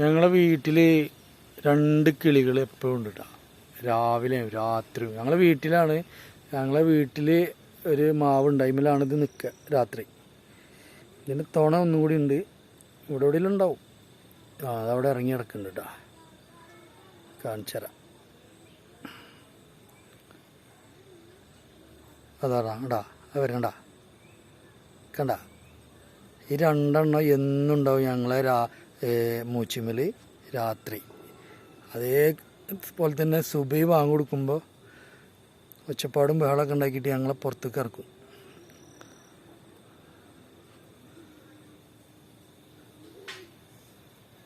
ഞങ്ങളെ വീട്ടിൽ രണ്ട് കിളികൾ എപ്പോഴും ഉണ്ട് കേട്ടോ രാവിലെയും രാത്രിയും ഞങ്ങളെ വീട്ടിലാണ്. ഞങ്ങളെ വീട്ടിൽ ഒരു മാവുണ്ട് അതിമേലാണ് ഇത് നിൽക്കുക രാത്രി. ഇതിന്റെ തുണ ഒന്നും കൂടി ഉണ്ട്. ഇവിടെ എവിടെയെങ്കിലും ഉണ്ടാവും. ആ അതവിടെ ഇറങ്ങി കിടക്കുന്നുണ്ട് കേട്ടോ കാണിച്ചു അതാടാ ഇടാ അത് വരണ്ട കണ്ട? ഈ രണ്ടെണ്ണം എന്നുണ്ടാവും ഞങ്ങളെ രാ മൂച്ചിമ്മൽ രാത്രി. അതേപോലെ തന്നെ സുബൈ വാങ്ങി കൊടുക്കുമ്പോൾ ഒച്ചപ്പാടും ബഹളമൊക്കെ ഉണ്ടാക്കിയിട്ട് ഞങ്ങളെ പുറത്തേക്ക് ഇറക്കും.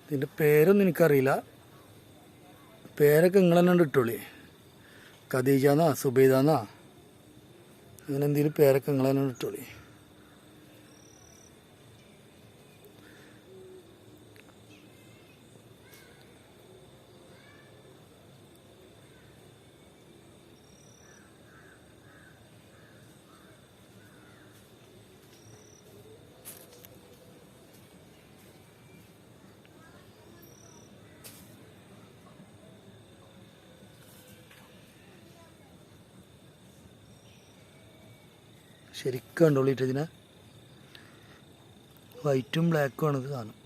ഇതിന്റെ പേരൊന്നും എനിക്കറിയില്ല. പേരൊക്കെ നിങ്ങൾ തന്നെ ഇട്ടോളി. ഖദീജാന്നാ സുബൈദാന്നാ അങ്ങനെ എന്തെങ്കിലും പേരൊക്കെ നിങ്ങൾ തന്നെ ഇട്ടോളി. ശരിക്കും കണ്ടോളിട്ട് ഇതിനെ വൈറ്റും ബ്ലാക്കും ആണ് ഇത് സാധനം